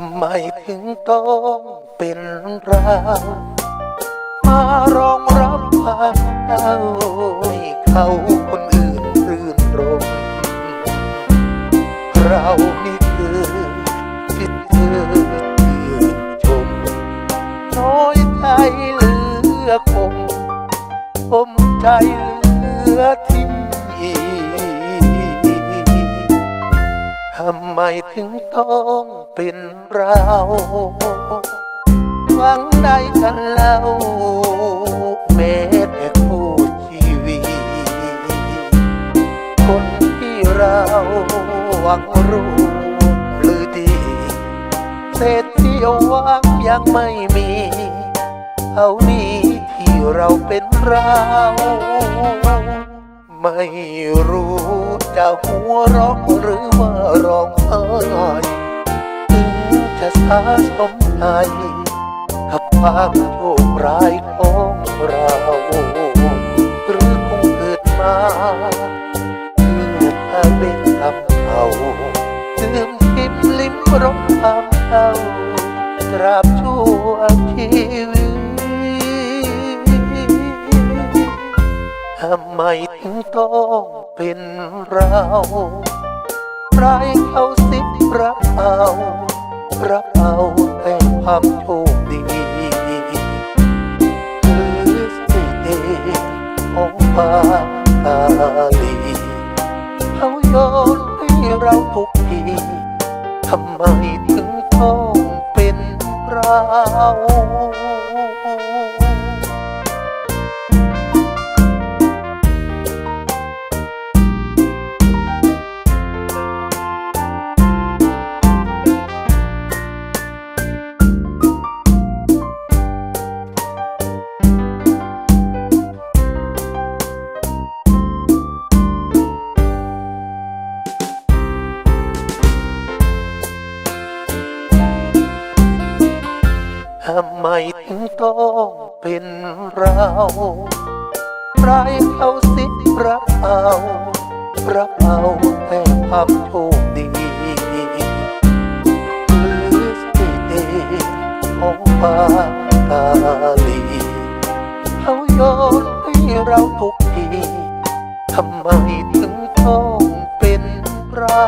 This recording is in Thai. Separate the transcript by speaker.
Speaker 1: ำไมถึงต้องเป็นเรามารองรับความเศร้าให้เขาคนอื่นรื่นรมเรานี่คือที่เธอชื่นชม น้อยใจเหลือคงคมใจเหลือทิ้งทำไมถึงต้อง เป็นเราหวังใดกันเล่าแม้แต่คู่ชีวิต คนที่เราหวังรู้หรือดี เศษเสี้ยวหวังยังไม่มีเท่านี้ที่เราเป็นเราไม่รู้จะหัวเเราะหรือว่าร้องไห้ จะสาสมใจกับความโชคร้ายของเราหรือคงเกิดมาเพื่อถ้าเป็นคำเขาดื่มกินลิ้มรสความเศร้าตราบชั่วชีวิตทำไมถึงต้องเป็นเราใครเขาสิบรับเอา รับเอาแต่ความโชคดีคือสิเดของฟ้าตาลีเขาโยนให้เราทุกทีทำไมถึงต้องเป็นเราำไมถึงต้องเป็นเรา ใครเขาสิรับเอารับเอาแต่ความโชคดีหรือสิเดของฟ้ากาลีเขาโยนให้เราทุกทีทำไมถึงต้องเป็นเรา